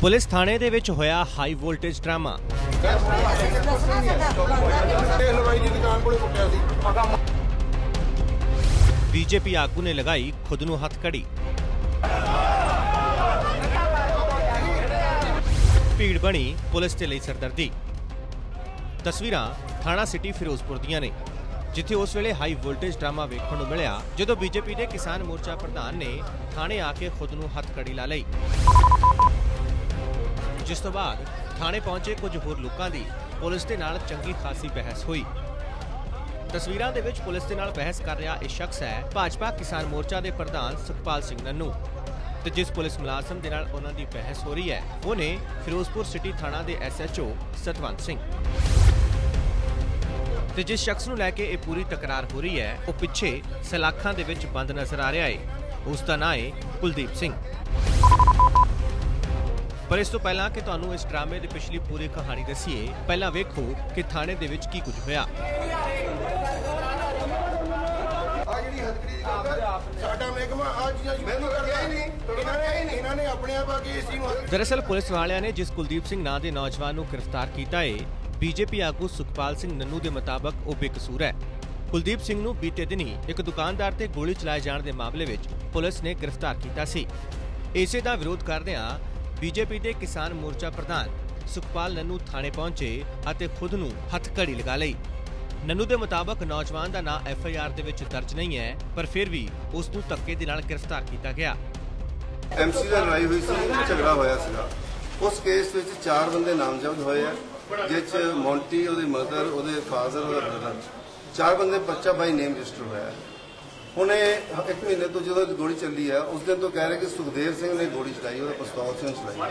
Police ਥਾਣੇ ਦੇ ਵਿੱਚ ਹੋਇਆ ਹਾਈ ਵੋਲਟੇਜ ਡਰਾਮਾ। ਬੀਜੇਪੀ ਆਗੂ ਨੇ ਲਗਾਈ ਖੁਦ ਨੂੰ ਹੱਥ ਕੜੀ ਭੀੜ ਬਣੀ ਪੁਲਿਸ ਤੇ ਲਈ ਸਰਦਰਦੀ। ਤਸਵੀਰਾਂ ਥਾਣਾ ਸਿਟੀ ਫਿਰੋਜ਼ਪੁਰ ਦੀਆਂ ਨੇ, ਜਿੱਥੇ ਉਸ ਵੇਲੇ ਹਾਈ ਵੋਲਟੇਜ ਡਰਾਮਾ ਵੇਖਣ ਨੂੰ ਮਿਲਿਆ, ਜਦੋਂ ਬੀਜੇਪੀ ਦੇ ਕਿਸਾਨ ਮੋਰਚਾ ਪ੍ਰਧਾਨ ਨੇ ਥਾਣੇ ਆ ਕੇ ਖੁਦ ਨੂੰ ਹੱਥ ਕੜੀ ਲਾ ਲਈ। ਜਿਸ ਤੋਂ ਬਾਅਦ ਥਾਣੇ ਪਹੁੰਚੇ ਕੁਝ ਹੋਰ ਲੋਕਾਂ ਦੀ ਪੁਲਿਸ ਦੇ ਨਾਲ ਚੰਗੀ ਖਾਸੀ ਬਹਿਸ ਹੋਈ। ਤਸਵੀਰਾਂ ਦੇ ਵਿੱਚ ਪੁਲਿਸ ਦੇ ਨਾਲ ਬਹਿਸ ਕਰ ਰਿਹਾ ਇਹ ਸ਼ਖਸ ਹੈ ਭਾਜਪਾ ਕਿਸਾਨ ਮੋਰਚਾ ਦੇ ਪ੍ਰਧਾਨ ਸੁਖਪਾਲ ਸਿੰਘ ਨੰਨੂ। ਤੇ ਜਿਸ ਪੁਲਿਸ ਮੁਲਾਜ਼ਮ ਦੇ ਨਾਲ ਉਹਨਾਂ ਦੀ ਬਹਿਸ ਹੋ ਰਹੀ ਹੈ ਉਹ ਨੇ ਫਿਰੋਜ਼ਪੁਰ ਸਿਟੀ ਥਾਣਾ ਦੇ ਐਸਐਚਓ ਸਤਵੰਤ ਸਿੰਘ। ਤੇ ਜਿਸ ਸ਼ਖਸ ਨੂੰ ਲੈ ਕੇ ਇਹ ਪੂਰੀ ਤਕਰਾਰ ਹੋ ਰਹੀ ਹੈ, ਉਹ ਪਿੱਛੇ ਸਲਾਖਾਂ ਦੇ ਵਿੱਚ ਬੰਦ ਨਜ਼ਰ ਆ ਰਿਹਾ ਹੈ। ਉਸ ਦਾ ਨਾਂ ਹੈ ਕੁਲਦੀਪ ਸਿੰਘ। ਪਰ ਇਸ ਤੋਂ ਪਹਿਲਾਂ ਕਿ ਤੁਹਾਨੂੰ ਇਸ ਡਰਾਮੇ ਦੀ ਪਿਛਲੀ ਪੂਰੀ ਕਹਾਣੀ ਦੱਸੀਏ ਪਹਿਲਾਂ ਵੇਖੋ ਕਿ ਥਾਣੇ ਦੇ ਵਿੱਚ ਕੀ ਕੁਝ ਹੋਇਆ। ਆ ਜਿਹੜੀ ਹਦਕੜੀ ਦੀ ਗੱਲ ਹੈ, ਸਾਡਾ ਮਹਿਕਮਾ ਆ ਚੀਜ਼ਾਂ ਮੈਨੂੰ ਕਿਹਾ ਹੀ ਨਹੀਂ ਇਹਨਾਂ ਨੇ ਇਹਨਾਂ ਨੇ ਆਪਣੇ ਆਪ ਆ ਕੇ ਇਸ ਚੀਜ਼ ਨੂੰ ਹੱਥ- ਦਰਅਸਲ ਪੁਲਿਸ ਵਾਲਿਆਂ ਨੇ ਜਿਸ ਕੁਲਦੀਪ ਸਿੰਘ ਨਾਂ ਦੇ ਨੌਜਵਾਨ ਨੂੰ ਗ੍ਰਿਫਤਾਰ ਕੀਤਾ ਹੈ ਬੀਜੇਪੀ ਆਗੂ ਸੁਖਪਾਲ ਸਿੰਘ ਨੰਨੂ ਦੇ ਮੁਤਾਬਕ ਉਹ ਬੇਕਸੂਰ ਹੈ। ਕੁਲਦੀਪ ਸਿੰਘ ਨੂੰ ਬੀਤੇ ਦਿਨੀ ਇੱਕ ਦੁਕਾਨਦਾਰ ਤੇ ਗੋਲੀ ਚਲਾਏ ਜਾਣ ਦੇ ਮਾਮਲੇ ਵਿੱਚ ਪੁਲਿਸ ਨੇ ਗ੍ਰਿਫਤਾਰ ਕੀਤਾ ਸੀ। ਇਸੇ ਦਾ ਵਿਰੋਧ ਕਰਦਿਆਂ ਬੀਜੇਪੀ ਦੇ ਕਿਸਾਨ ਮੋਰਚਾ ਪ੍ਰਧਾਨ ਸੁਖਪਾਲ ਨੰਨੂ ਥਾਣੇ ਪਹੁੰਚੇ ਅਤੇ ਖੁਦ ਨੂੰ ਹੱਥਕੜੀ ਲਗਾ ਲਈ। ਨੰਨੂ ਦੇ ਮੁਤਾਬਕ ਨੌਜਵਾਨ ਦਾ ਨਾਂ ਐਫ ਆਈ ਆਰ ਦੇ ਵਿੱਚ ਦਰਜ ਨਹੀਂ ਹੈ, ਪਰ ਫਿਰ ਵੀ ਉਸ ਨੂੰ ਧੱਕੇ ਦੇ ਨਾਲ ਗ੍ਰਿਫਤਾਰ ਕੀਤਾ ਗਿਆ। ਐਮਸੀ ਦਾ ਲੜਾਈ ਹੋਈ ਸੀ ਝਗੜਾ ਹੋਇਆ ਸੀਗਾ। ਉਸ ਕੇਸ ਵਿੱਚ ਚਾਰ ਬੰਦੇ ਨਾਮਜ਼ਦ ਹੋਏ ਆ ਜਿਸ ਮੌਂਟੀ, ਉਹਦੀ ਮਦਰ, ਉਹਦੇ ਫਾਦਰ, ਉਹਦਾ ਬ੍ਰਦਰ ਚਾਰ ਬੰਦੇ ਬੱਚਾ ਬਾਈ ਨੇਮ ਰਜਿਸਟਰ ਹੋਇਆ। ਹੁਣ ਇਹ ਇੱਕ ਮਹੀਨੇ ਤੋਂ ਜਦੋਂ ਗੋਲੀ ਚੱਲੀ ਹੈ ਉਸ ਦਿਨ ਤੋਂ ਕਹਿ ਰਹੇ ਕਿ ਸੁਖਦੇਵ ਸਿੰਘ ਨੇ ਗੋਲੀ ਚਲਾਈ, ਉਹਦਾ ਪਿਸਤੌਲ ਸਿੰਘ ਚਲਾਈ।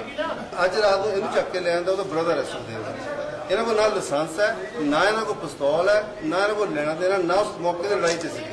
ਅੱਜ ਰਾਤ ਨੂੰ ਇਹਨੂੰ ਚੱਕ ਕੇ ਲੈ ਆਂਦਾ, ਉਹਦਾ ਬ੍ਰਦਰ ਹੈ ਸੁਖਦੇਵ ਸਿੰਘ। ਇਹਨਾਂ ਕੋਲ ਨਾ ਲਾਇਸੈਂਸ ਹੈ, ਨਾ ਇਹਨਾਂ ਕੋਲ ਪਿਸਤੌਲ ਹੈ, ਨਾ ਇਹਨਾਂ ਕੋਲ ਲੈਣਾ ਦੇਣਾ, ਨਾ ਉਸ ਮੌਕੇ ਤੇ ਲੜਾਈ ਚ ਸੀ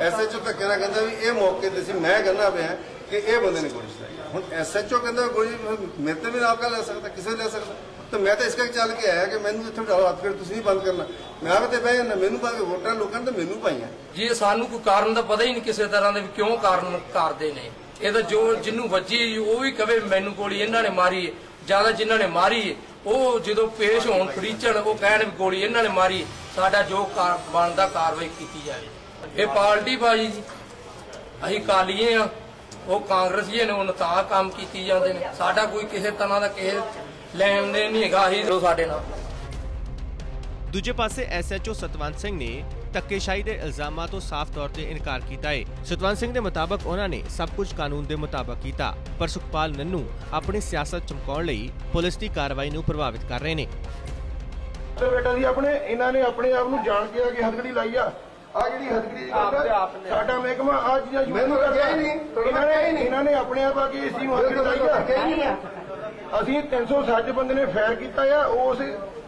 ਐਸਐਚਓ ਤਾਂ ਕਹਿਣਾ ਕਹਿੰਦਾ ਵੀ ਇਹ ਮੌਕੇ ਤੇ ਸੀ, ਮੈਂ ਕਹਿੰਦਾ ਪਿਆ ਕਿ ਇਹ ਬੰਦੇ ਨੇ ਗੋਲੀ ਚਲਾਈ। ਹੁਣ ਐਸਐਚਓ ਕਹਿੰਦਾ ਗੋਲੀ ਮੇਰੇ ਤੇ ਵੀ ਨਾਲ ਲੈ ਸਕਦਾ ਕਿਸੇ ਲੈ ਸਕਦਾ। ਤਾਂ ਮੈਂ ਤਾਂ ਇਸ ਕਰਕੇ ਚੱਲ ਕੇ ਆਇਆ ਕਿ ਮੈਨੂੰ ਇੱਥੇ ਬਿਠਾਓ ਹੱਥ ਫਿਰ ਤੁਸੀਂ ਬੰਦ ਕਰਨਾ। ਮੈਂ ਆਪ ਤੇ ਬਹਿ ਜਾਂਦਾ ਮੈਨੂੰ ਪਾ ਕੇ ਵੋਟਾਂ ਲੋਕਾਂ ਨੇ ਮੈਨੂੰ ਪਾਈਆਂ। ਜੀ ਸਾਨੂੰ ਕੋਈ ਕਾਰਨ ਦਾ ਪਤਾ ਹੀ ਨਹੀਂ ਕਿਸੇ ਤਰ੍ਹਾਂ ਦੇ ਵੀ ਕਿਉਂ ਕਾਰਨ ਕਰਦੇ ਨੇ। ਇਹ ਤਾਂ ਜੋ ਜਿੰਨੂੰ ਵੱਜੀ ਉਹ ਵੀ ਕਵੇ ਮੈਨੂੰ ਗੋਲੀ ਇਹਨਾਂ ਨੇ ਮਾਰੀ ਹੈ। ਜ਼ਿਆਦਾ ਜਿਨ੍ਹਾਂ ਨੇ ਮਾਰੀ ਹੈ, ਉਹ ਜਦੋਂ ਪੇਸ਼ ਹੋਣ ਫਰੀਚਣ ਉਹ ਕਹਿਣ ਵੀ ਗੋਲੀ ਇਹਨਾਂ ਨੇ ਮਾਰੀ ਸਾਡਾ ਜੋ ਬਣਦਾ ਕਾਰਵਾਈ ਕੀਤੀ ਜਾਵੇ। ਇਹ ਪਾਰਟੀ ਬਾਜੀ ਜੀ। ਅਸੀਂ ਕਾਲੀਏ ਆ। ਉਹ ਕਾਂਗਰਸੀਏ ਨੇ ਉਹਨਾਂ ਤਾਂ ਕੰਮ ਕੀਤੀ ਜਾਂਦੇ ਨੇ। ਸਾਡਾ ਕੋਈ ਕਿਸੇ ਤਰ੍ਹਾਂ ਦਾ ਕਿਸੇ ਲੈਣ ਦੇਣ ਨਹੀਂ ਹੈਗਾ ਅਸੀਂ ਸਾਡੇ ਨਾਲ। ਦੂਜੇ ਪਾਸੇ ਐਸਐਚਓ ਸਤਵੰਤ ਸਿੰਘ ਨੇ ਧੱਕੇਸ਼ਾਹੀ ਦੇ ਇਲਜ਼ਾਮਾਂ ਤੋਂ ਸਾਫ਼ ਤੌਰ ਤੇ ਇਨਕਾਰ ਕੀਤਾ ਹੈ ਸਤਵੰਤ ਸਿੰਘ ਦੇ ਮੁਤਾਬਕ ਉਹਨਾਂ ਨੇ ਸਭ ਕੁਝ ਕਾਨੂੰਨ ਦੇ ਮੁਤਾਬਕ ਕੀਤਾ ਪਰ ਸੁਖਪਾਲ ਨੰਨੂ ਆਪਣੀ ਸਿਆਸਤ ਚਮਕਾਉਣ ਲਈ ਪੁਲਿਸ ਦੀ ਕਾਰਵਾਈ ਨੂੰ ਪ੍ਰਭਾਵਿਤ ਕਰ ਰਹੇ ਨੇ। ਬੇਟਾ ਜੀ ਆਪਣੇ ਇਹਨਾਂ ਨੇ ਆਪਣੇ ਆਪ ਨੂੰ ਜਾਣ ਕੇ ਆ ਕੇ ਹਦਕੜੀ ਲਾਈ ਆ। ਆ ਜਿਹੜੀ ਹਦਕੜੀ ਦੀ ਗੱਲ ਹੈ, ਸਾਡਾ ਮਹਿਕਮਾ ਆ ਚੀਜ਼ਾਂ ਮੈਨੂੰ ਕਿਹਾ ਹੀ ਨਹੀਂ। ਇਹਨਾਂ ਨੇ ਇਹਨਾਂ ਨੇ ਆਪਣੇ ਆਪ ਆ ਕੇ ਇਸ ਨੂੰ ਹਦਕੜੀ ਲਾਈ ਆ। ਅਸੀਂ 360 ਬੰਦੇ ਨੇ ਫਾਇਰ ਕੀਤਾ ਆ ਉਸ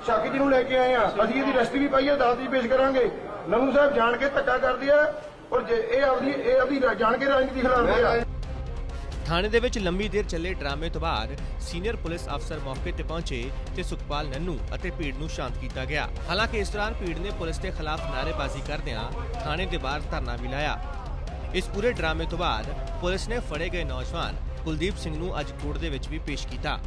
ਸ਼ੱਕ ਜਿਹਨੂੰ ਲੈ ਕੇ ਆਏ ਆ। ਅਸੀਂ ਇਹਦੀ ਰੈਸਟ ਵੀ ਪਾਈ ਆ ਦਾਦ ਵੀ ਪੇਸ਼ ਕਰਾਂਗੇ। ਨਮੂ ਸਾਹਿਬ ਜਾਣ ਕੇ ਧੱਕਾ ਕਰਦੇ ਆ ਔਰ ਜੇ ਇਹ ਆਪਦੀ ਇਹ ਆਪਦੀ ਜਾਣ ਕੇ ਰਾਜਨੀਤੀ ਖਿਲਾਫਦੇ ਆ। ਥਾਣੇ ਦੇ ਵਿੱਚ ਲੰਮੀ ਦੇਰ ਚੱਲੇ ਡਰਾਮੇ ਤੋਂ ਬਾਅਦ ਸੀਨੀਅਰ ਪੁਲਿਸ ਅਫਸਰ ਮੌਕੇ ਤੇ ਪਹੁੰਚੇ ਤੇ ਸੁਖਪਾਲ ਨੰਨੂ ਅਤੇ ਭੀੜ ਨੂੰ ਸ਼ਾਂਤ ਕੀਤਾ ਗਿਆ। ਹਾਲਾਂਕਿ ਇਸ ਦੌਰਾਨ ਭੀੜ ਨੇ ਪੁਲਿਸ ਦੇ ਖਿਲਾਫ ਨਾਅਰੇਬਾਜ਼ੀ ਕਰਦਿਆਂ ਥਾਣੇ ਦੇ ਬਾਹਰ ਧਰਨਾ ਵੀ ਲਾਇਆ। ਇਸ ਪੂਰੇ ਡਰਾਮੇ ਤੋਂ ਬਾਅਦ ਪੁਲਿਸ ਨੇ ਫੜੇ ਗਏ ਨੌਜਵਾਨ ਕੁਲਦੀਪ ਸਿੰਘ ਨੂੰ ਅੱਜ ਕੋਰਟ ਦੇ ਵਿੱਚ ਵੀ ਪੇਸ਼ ਕੀਤਾ।